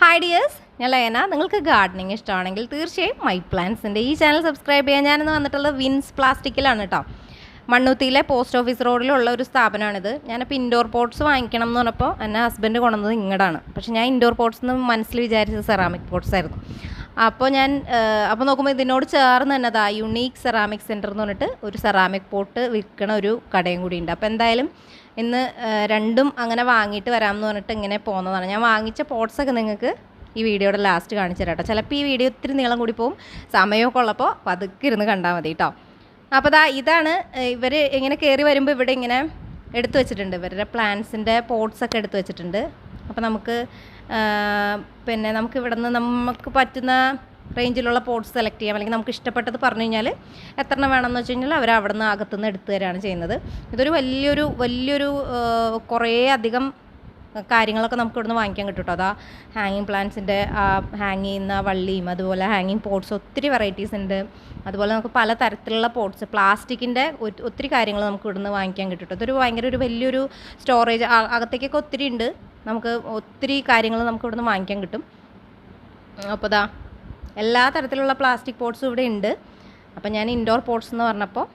Hi dears ഞാൻ ലയന. നിങ്ങൾക്ക് ഗാർഡനിങ് ഇഷ്ടമാണെങ്കിൽ തീർച്ചയായും മൈ പ്ലാന്റ്സിന്റെ ഈ ചാനൽ സബ്സ്ക്രൈബ് ചെയ്യാൻ ഞാനിന്ന് വന്നിട്ടുള്ളത് വിൻസ് പ്ലാസ്റ്റിക്കിലാണ് കേട്ടോ മണ്ണുത്തിയിലെ പോസ്റ്റ് ഓഫീസ് റോഡിലുള്ള ഒരു സ്ഥാപനമാണിത്. ഞാനിപ്പോൾ ഇൻഡോർ പോട്ട്സ് വാങ്ങിക്കണം എന്ന് പറഞ്ഞപ്പോൾ എന്നെ ഹസ്ബൻഡ് കൊണ്ടുവന്നത് ഇങ്ങടാണ്. പക്ഷേ ഞാൻ ഇൻഡോർ പോട്ട്സ് എന്ന് മനസ്സിൽ വിചാരിച്ചത് സെറാമിക് പോട്ട്സ് ആയിരുന്നു. അപ്പോൾ ഞാൻ അപ്പോൾ നോക്കുമ്പോൾ ഇതിനോട് ചേർന്ന് തന്നെ അതാ യുണീക്ക് സെറാമിക് സെന്റർ എന്ന് പറഞ്ഞിട്ട് ഒരു സെറാമിക് പോട്ട് വിൽക്കണ ഒരു കടയും കൂടി ഉണ്ട്. അപ്പോൾ എന്തായാലും ഇന്ന് രണ്ടും അങ്ങനെ വാങ്ങിയിട്ട് വരാമെന്ന് പറഞ്ഞിട്ട് ഇങ്ങനെ പോകുന്നതാണ്. ഞാൻ വാങ്ങിച്ച പോട്ട്സൊക്കെ നിങ്ങൾക്ക് ഈ വീഡിയോയുടെ ലാസ്റ്റ് കാണിച്ചു തരാം കേട്ടോ ചിലപ്പോൾ ഈ വീഡിയോ ഒത്തിരി നീളം കൂടി പോകും സമയമൊക്കെ ഉള്ളപ്പോൾ പതുക്കെ ഇരുന്ന് കണ്ടാൽ മതി കേട്ടോ അപ്പോൾ ദാ ഇതാണ് ഇവർ ഇങ്ങനെ കയറി വരുമ്പോൾ ഇവിടെ ഇങ്ങനെ എടുത്തു വെച്ചിട്ടുണ്ട്. ഇവരുടെ പ്ലാന്റ്സിന്റെ പോട്ട്സൊക്കെ എടുത്തു വെച്ചിട്ടുണ്ട്. അപ്പോൾ നമുക്ക് പിന്നെ നമുക്ക് ഇവിടെ നിന്ന് നമുക്ക് പറ്റുന്ന റേഞ്ചിലുള്ള പോട്ട്സ് സെലക്ട് ചെയ്യാം. അല്ലെങ്കിൽ നമുക്ക് ഇഷ്ടപ്പെട്ടത് പറഞ്ഞു കഴിഞ്ഞാൽ എത്ര എണ്ണം വേണമെന്ന് വെച്ച് കഴിഞ്ഞാൽ അവർ അവിടെ നിന്ന് അകത്തുനിന്ന് എടുത്തു തരാണ് ചെയ്യുന്നത്. ഇതൊരു വലിയൊരു വലിയൊരു കുറേ അധികം കാര്യങ്ങളൊക്കെ നമുക്ക് ഇവിടുന്ന് വാങ്ങിക്കാൻ കിട്ടും കേട്ടോ. അതാ ഹാങ്ങിങ് പ്ലാന്റ്സിന്റെ ഹാങ് ചെയ്യുന്ന വള്ളിയും അതുപോലെ ഹാങ്ങിങ് പോട്ട്സ് ഒത്തിരി വെറൈറ്റീസ് ഉണ്ട്. അതുപോലെ നമുക്ക് പല തരത്തിലുള്ള പോട്ട്സ് പ്ലാസ്റ്റിക്കിന്റെ ഒത്തിരി കാര്യങ്ങൾ നമുക്ക് ഇവിടുന്ന് വാങ്ങിക്കാൻ കിട്ടും ഇതൊരു ഭയങ്കര ഒരു വലിയൊരു സ്റ്റോറേജ് അകത്തേക്കൊക്കെ ഒത്തിരി ഉണ്ട്. നമുക്ക് ഒത്തിരി കാര്യങ്ങൾ നമുക്ക് ഇവിടുന്ന് വാങ്ങിക്കാൻ കിട്ടും. അപ്പോൾ ദാ എല്ലാ തരത്തിലുള്ള പ്ലാസ്റ്റിക് പോട്ട്സും ഇവിടെ ഉണ്ട്. അപ്പോൾ ഞാൻ ഇൻഡോർ പോട്ട്സ് എന്ന് പറഞ്ഞപ്പോൾ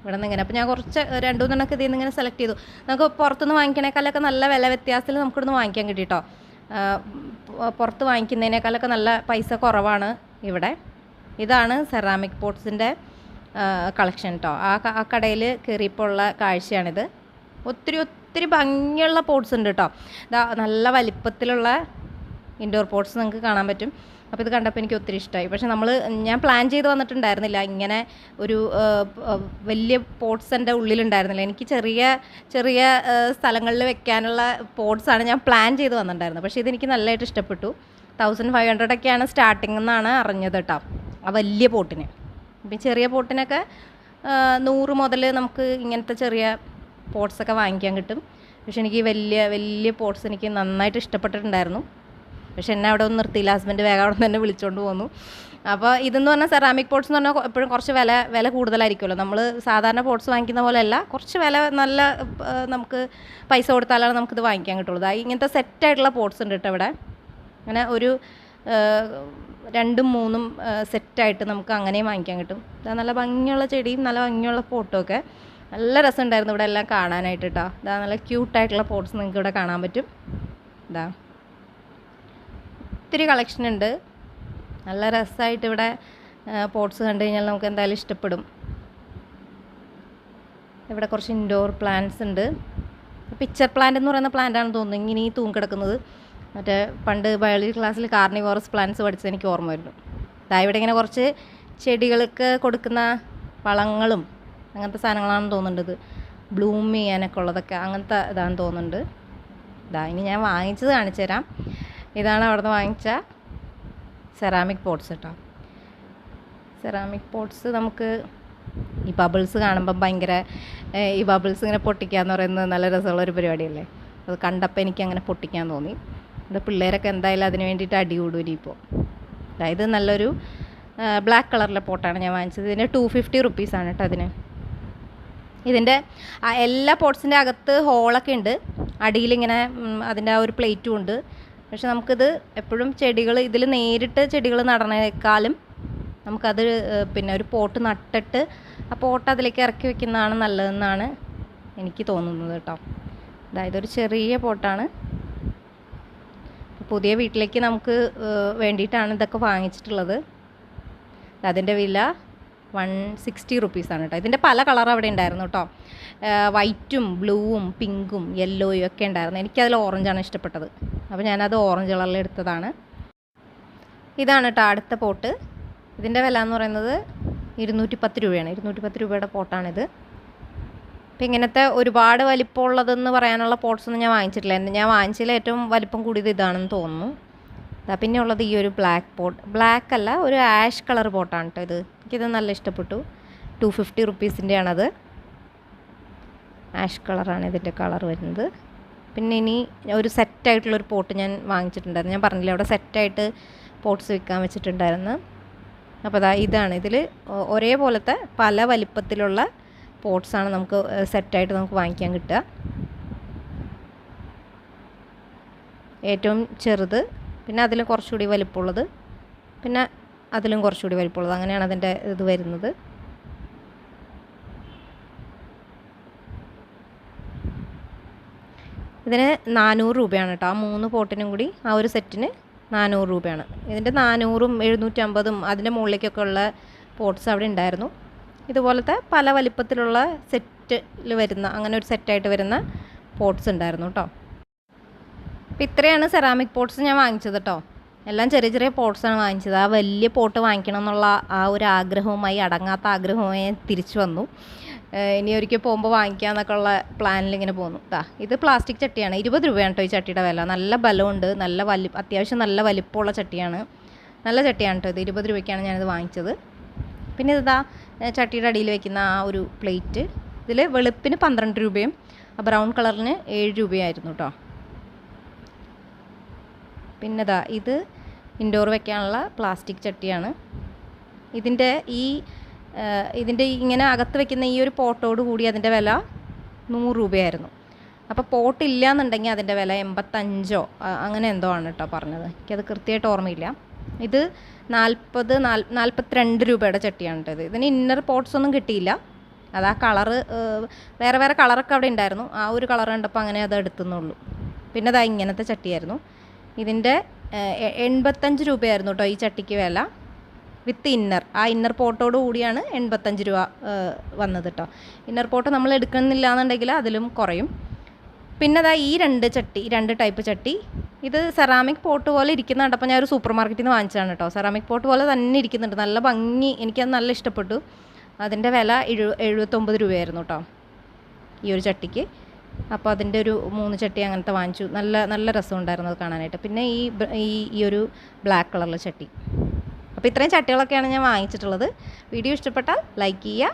ഇവിടെ നിന്ന് ഇങ്ങനെ അപ്പോൾ ഞാൻ കുറച്ച് രണ്ടു മൂന്നെണ്ണൊക്കെ ഇതിൽ നിന്ന് ഇങ്ങനെ സെലക്ട് ചെയ്തു. നമുക്ക് പുറത്തുനിന്ന് വാങ്ങിക്കണേക്കാളൊക്കെ നല്ല വില വ്യത്യാസത്തിൽ നമുക്ക് ഇവിടുന്ന് വാങ്ങിക്കാൻ കിട്ടിയിട്ടോ പുറത്ത് വാങ്ങിക്കുന്നതിനേക്കാളൊക്കെ നല്ല പൈസ കുറവാണ് ഇവിടെ. ഇതാണ് സെറാമിക് പോട്ട്സിന്റെ കളക്ഷൻ കേട്ടോ ആ ആ കടയിൽ കയറിയപ്പോൾ ഉള്ള കാഴ്ചയാണിത്. ഒത്തിരി ഒത്തിരി ഭംഗിയുള്ള പോട്ട്സ് ഉണ്ട് കേട്ടോ നല്ല വലിപ്പത്തിലുള്ള ഇൻഡോർ പോട്ട്സ് നിങ്ങൾക്ക് കാണാൻ പറ്റും. അപ്പോൾ ഇത് കണ്ടപ്പോൾ എനിക്ക് ഒത്തിരി ഇഷ്ടമായി പക്ഷേ നമ്മൾ ഞാൻ പ്ലാൻ ചെയ്ത് വന്നിട്ടുണ്ടായിരുന്നില്ല. ഇങ്ങനെ ഒരു വലിയ പോട്ട്സ് എന്റെ ഉള്ളിലുണ്ടായിരുന്നില്ല. എനിക്ക് ചെറിയ ചെറിയ സ്ഥലങ്ങളിൽ വെക്കാനുള്ള പോട്ട്സാണ് ഞാൻ പ്ലാൻ ചെയ്ത് വന്നിട്ടുണ്ടായിരുന്നത്. പക്ഷേ ഇതെനിക്ക് നല്ലതായിട്ട് ഇഷ്ടപ്പെട്ടു. തൗസൻഡ് ഫൈവ് ഹൺഡ്രഡ് ഒക്കെയാണ് സ്റ്റാർട്ടിംഗ് എന്നാണ് അറിഞ്ഞത് കേട്ടോ. ആ വലിയ പോട്ടിന് ഇപ്പം ചെറിയ പോട്ടിനൊക്കെ നൂറ് മുതൽ നമുക്ക് ഇങ്ങനത്തെ ചെറിയ പോട്ട്സൊക്കെ വാങ്ങിക്കാൻ കിട്ടും. പക്ഷെ എനിക്ക് വലിയ വലിയ പോട്ട്സ് എനിക്ക് നന്നായിട്ട് ഇഷ്ടപ്പെട്ടിട്ടുണ്ടായിരുന്നു. പക്ഷെ എന്നെ അവിടെ ഒന്നും നിർത്തിയില്ല. ഹസ്ബൻഡ് വേഗം അവിടെ തന്നെ വിളിച്ചുകൊണ്ട് പോന്നു. അപ്പോൾ ഇതെന്ന് പറഞ്ഞാൽ സെറാമിക് പോട്ട്സ് എന്ന് പറഞ്ഞാൽ എപ്പോഴും കുറച്ച് വില വില കൂടുതലായിരിക്കുമല്ലോ. നമ്മൾ സാധാരണ പോട്ട്സ് വാങ്ങിക്കുന്ന പോലെയല്ല. കുറച്ച് വില നല്ല നമുക്ക് പൈസ കൊടുത്താലാണ് നമുക്കിത് വാങ്ങിക്കാൻ കിട്ടുള്ളൂ. ഇങ്ങനത്തെ സെറ്റായിട്ടുള്ള പോട്ട്സ് ഉണ്ട് കേട്ടോ ഇവിടെ. അങ്ങനെ ഒരു രണ്ടും മൂന്നും സെറ്റായിട്ട് നമുക്ക് അങ്ങനെയും വാങ്ങിക്കാൻ കിട്ടും. ഇതാ നല്ല ഭംഗിയുള്ള ചെടിയും നല്ല ഭംഗിയുള്ള പോട്ടും ഒക്കെ. നല്ല രസമുണ്ടായിരുന്നു ഇവിടെ എല്ലാം കാണാനായിട്ട് കേട്ടോ. ഇതാ നല്ല ക്യൂട്ടായിട്ടുള്ള പോട്ട്സ് നിങ്ങൾക്ക് ഇവിടെ കാണാൻ പറ്റും. ഇതാ ഒത്തിരി കളക്ഷൻ ഉണ്ട്. നല്ല രസമായിട്ട് ഇവിടെ പോട്ട്സ് കണ്ടു കഴിഞ്ഞാൽ നമുക്ക് എന്തായാലും ഇഷ്ടപ്പെടും. ഇവിടെ കുറച്ച് ഇൻഡോർ പ്ലാന്റ്സ് ഉണ്ട്. പിക്ചർ പ്ലാന്റ് എന്ന് പറയുന്ന പ്ലാന്റ് ആണെന്ന് തോന്നുന്നു. ഇങ്ങനെ ഈ തൂങ്ങിക്കിടക്കുന്നത് മറ്റേ പണ്ട് ബയോളജി ക്ലാസ്സിൽ കാർണിവോറസ് പ്ലാന്റ്സ് പഠിച്ചത് എനിക്ക് ഓർമ്മ വരുന്നു. ദാ ഇവിടെ ഇങ്ങനെ കുറച്ച് ചെടികൾക്ക് കൊടുക്കുന്ന വളങ്ങളും അങ്ങനത്തെ സാധനങ്ങളാണെന്ന് തോന്നുന്നുണ്ട് ഇത്. ബ്ലൂം ചെയ്യാനൊക്കെ ഉള്ളതൊക്കെ അങ്ങനത്തെ ഇതാണെന്ന് തോന്നുന്നുണ്ട്. ഇതാ ഇനി ഞാൻ വാങ്ങിച്ചത് കാണിച്ചു തരാം ഇതാണ് അവിടെ നിന്ന് വാങ്ങിച്ച സെറാമിക് പോട്ട്സ് കേട്ടോ സെറാമിക് പോട്ട്സ് നമുക്ക് ഈ ബബിൾസ് കാണുമ്പം ഭയങ്കര ഈ ബബിൾസ് ഇങ്ങനെ പൊട്ടിക്കുക എന്ന് പറയുന്നത് നല്ല രസമുള്ള ഒരു പരിപാടിയല്ലേ? അത് കണ്ടപ്പോൾ എനിക്ക് അങ്ങനെ പൊട്ടിക്കാൻ തോന്നി. അത് പിള്ളേരൊക്കെ എന്തായാലും അതിന് വേണ്ടിയിട്ട് അടി കൂടും ഇനിയിപ്പോൾ അതായത് നല്ലൊരു ബ്ലാക്ക് കളറിലെ പോട്ടാണ് ഞാൻ വാങ്ങിച്ചത്. ഇതിന്റെ ടു ഫിഫ്റ്റി റുപ്പീസാണ് കേട്ടോ അതിന്. ഇതിന്റെ എല്ലാ പോട്ട്സിന്റെ അകത്ത് ഹോളൊക്കെ ഉണ്ട്. അടിയിലിങ്ങനെ അതിന്റെ ആ ഒരു പ്ലേറ്റും ഉണ്ട്. പക്ഷെ നമുക്കിത് എപ്പോഴും ചെടികൾ ഇതിൽ നേരിട്ട് ചെടികൾ നടണേക്കാളും നമുക്കത് പിന്നെ ഒരു പോട്ട് നട്ടിട്ട് ആ പോട്ട് അതിലേക്ക് ഇറക്കി വെക്കുന്നതാണ് നല്ലതെന്നാണ് എനിക്ക് തോന്നുന്നത് കേട്ടോ. അതായത് ഒരു ചെറിയ പോട്ടാണ്. പുതിയ വീട്ടിലേക്ക് നമുക്ക് വേണ്ടിയിട്ടാണ് ഇതൊക്കെ വാങ്ങിച്ചിട്ടുള്ളത്. അതിന്റെ വില വൺ സിക്സ്റ്റി റുപ്പീസാണ് കേട്ടോ. ഇതിന്റെ പല കളർ അവിടെ ഉണ്ടായിരുന്നു കേട്ടോ. വൈറ്റും ബ്ലൂവും പിങ്കും യെല്ലോയും ഒക്കെ ഉണ്ടായിരുന്നു. എനിക്കതിൽ ഓറഞ്ചാണ് ഇഷ്ടപ്പെട്ടത്. അപ്പോൾ ഞാനത് ഓറഞ്ച് കളറിൽ എടുത്തതാണ്. ഇതാണ് കേട്ടോ അടുത്ത പോട്ട്. ഇതിന്റെ വില എന്ന് പറയുന്നത് ഇരുന്നൂറ്റി പത്ത് രൂപയാണ്. ഇരുന്നൂറ്റി പത്ത് രൂപയുടെ പോട്ടാണിത്. അപ്പം ഇങ്ങനത്തെ ഒരുപാട് വലിപ്പമുള്ളതെന്ന് പറയാനുള്ള പോട്ട്സ് ഒന്നും ഞാൻ വാങ്ങിച്ചിട്ടില്ല. ഞാൻ വാങ്ങിച്ചതിൽ ഏറ്റവും വലിപ്പം കൂടിയത് ഇതാണെന്ന് തോന്നുന്നു. അതാ പിന്നെ ഉള്ളത് ഈ ഒരു ബ്ലാക്ക് പോട്ട് ബ്ലാക്ക് അല്ല ഒരു ആഷ് കളർ പോട്ടാണ് കേട്ടോ ഇത്. എനിക്കിത് നല്ല ഇഷ്ടപ്പെട്ടു. ടു ഫിഫ്റ്റി റുപ്പീസിന്റെയാണത് ആഷ് കളറാണ് ഇതിന്റെ കളർ വരുന്നത്. പിന്നെ ഇനി ഒരു സെറ്റായിട്ടുള്ളൊരു പോട്ട് ഞാൻ വാങ്ങിച്ചിട്ടുണ്ടായിരുന്നു. ഞാൻ പറഞ്ഞില്ലേ അവിടെ സെറ്റായിട്ട് പോട്ട്സ് വിൽക്കാൻ വെച്ചിട്ടുണ്ടായിരുന്നു. അപ്പോൾ അതാ ഇതാണ്. ഇതിൽ ഒരേപോലത്തെ പല വലിപ്പത്തിലുള്ള പോട്ട്സാണ് നമുക്ക് സെറ്റായിട്ട് നമുക്ക് വാങ്ങിക്കാൻ കിട്ടുക. ഏറ്റവും ചെറുത് പിന്നെ അതിൽ കുറച്ചുകൂടി വലിപ്പമുള്ളത്. പിന്നെ അതിലും കുറച്ചുകൂടി വലിപ്പമുള്ളത്. അങ്ങനെയാണ് അതിന്റെ ഇത് വരുന്നത്. ഇതിന് നാനൂറ് രൂപയാണ് കേട്ടോ ആ മൂന്ന് പോട്ടിനും കൂടി ആ ഒരു സെറ്റിന് നാനൂറ് രൂപയാണ്. ഇതിന്റെ നാനൂറും എഴുന്നൂറ്റമ്പതും അതിന്റെ മുകളിലേക്കൊക്കെ ഉള്ള പോട്ട്സ് അവിടെ ഉണ്ടായിരുന്നു. ഇതുപോലത്തെ പല വലിപ്പത്തിലുള്ള സെറ്റിൽ വരുന്ന അങ്ങനെ ഒരു സെറ്റായിട്ട് വരുന്ന പോട്ട്സ് ഉണ്ടായിരുന്നു കേട്ടോ അപ്പോൾ ഇത്രയാണ് സെറാമിക് പോട്ട്സ് ഞാൻ വാങ്ങിച്ചത് കേട്ടോ എല്ലാം ചെറിയ ചെറിയ പോട്ട്സാണ് വാങ്ങിച്ചത്. ആ വലിയ പോട്ട് വാങ്ങിക്കണം എന്നുള്ള ആ ഒരു ആഗ്രഹവുമായി അടങ്ങാത്ത ആഗ്രഹവുമായി തിരിച്ചു വന്നു. ഇനി ഒരിക്കൽ പോകുമ്പോൾ വാങ്ങിക്കാന്നൊക്കെ ഉള്ള പ്ലാനിൽ ഇങ്ങനെ പോകുന്നു. താ ഇത് പ്ലാസ്റ്റിക് ചട്ടിയാണ്. ഇരുപത് രൂപയാണ് കേട്ടോ ഈ ചട്ടിയുടെ വില. നല്ല ബലമുണ്ട് നല്ല വലി അത്യാവശ്യം നല്ല വലിപ്പമുള്ള ചട്ടിയാണ്. നല്ല ചട്ടിയാണ് കേട്ടോ ഇത്. ഇരുപത് രൂപയ്ക്കാണ് ഞാനിത് വാങ്ങിച്ചത്. പിന്നെ ഇതാ ചട്ടിയുടെ അടിയിൽ വെക്കുന്ന ആ ഒരു പ്ലേറ്റ് ഇതിൽ വെളുപ്പിന് പന്ത്രണ്ട് രൂപയും ബ്രൗൺ കളറിന് ഏഴ് രൂപയായിരുന്നു കേട്ടോ പിന്നെ ദാ ഇത് ഇൻഡോർ വെക്കാനുള്ള പ്ലാസ്റ്റിക് ചട്ടിയാണ്. ഇതിന്റെ ഈ ഇതിന്റെ ഇങ്ങനെ അകത്ത് വെക്കുന്ന ഈ ഒരു പോട്ടോട് കൂടി അതിന്റെ വില നൂറ് രൂപയായിരുന്നു. അപ്പോൾ പോട്ട് ഇല്ല എന്നുണ്ടെങ്കിൽ അതിന്റെ വില എൺപത്തഞ്ചോ അങ്ങനെ എന്തോ ആണ് കേട്ടോ പറഞ്ഞത്. എനിക്കത് കൃത്യമായിട്ട് ഓർമ്മയില്ല. ഇത് നാൽപ്പത് നാൽ നാൽപ്പത്തിരണ്ട് രൂപയുടെ ചട്ടിയാണ് കേട്ടത് ഇത്. ഇതിന് ഇന്നർ പോട്ട്സ് ഒന്നും കിട്ടിയില്ല. അത് ആ കളറ് വേറെ വേറെ കളറൊക്കെ അവിടെ ഉണ്ടായിരുന്നു. ആ ഒരു കളർ കണ്ടപ്പോൾ അങ്ങനെ അത് എടുത്തുന്നുള്ളൂ. പിന്നെ അതാ ഇങ്ങനത്തെ ചട്ടിയായിരുന്നു. ഇതിന്റെ എൺപത്തഞ്ച് രൂപയായിരുന്നു കേട്ടോ ഈ ചട്ടിക്ക് വില. വിത്ത് ഇന്നർ. ആ ഇന്നർ പോട്ടോട് കൂടിയാണ് എൺപത്തഞ്ച് രൂപ വന്നത് കേട്ടോ ഇന്നർ പോട്ട് നമ്മൾ എടുക്കുന്നില്ല എന്നുണ്ടെങ്കിൽ അതിലും കുറയും. പിന്നെ അതാ ഈ രണ്ട് ചട്ടി രണ്ട് ടൈപ്പ് ചട്ടി ഇത് സെറാമിക് പോട്ട് പോലെ ഇരിക്കുന്ന അപ്പോൾ ഞാൻ ഒരു സൂപ്പർ മാർക്കറ്റിൽ നിന്ന് വാങ്ങിച്ചതാണ് കേട്ടോ സെറാമിക് പോട്ട് പോലെ തന്നെ ഇരിക്കുന്നുണ്ട്. നല്ല ഭംഗി എനിക്കത് നല്ല ഇഷ്ടപ്പെട്ടു. അതിന്റെ വില എഴു എഴുപത്തൊമ്പത് രൂപയായിരുന്നു കേട്ടോ ഈ ഒരു ചട്ടിക്ക്. അപ്പോൾ അതിന്റെ ഒരു മൂന്ന് ചട്ടി അങ്ങനത്തെ വാങ്ങിച്ചു. നല്ല നല്ല രസമുണ്ടായിരുന്നു അത് കാണാനായിട്ട്. പിന്നെ ഈ ഈ ഒരു ബ്ലാക്ക് കളറിലെ ചട്ടി. അപ്പോൾ ഇത്രയും ചട്ടികളൊക്കെയാണ് ഞാൻ വാങ്ങിച്ചിട്ടുള്ളത്. വീഡിയോ ഇഷ്ടപ്പെട്ടാൽ ലൈക്ക് ചെയ്യുക.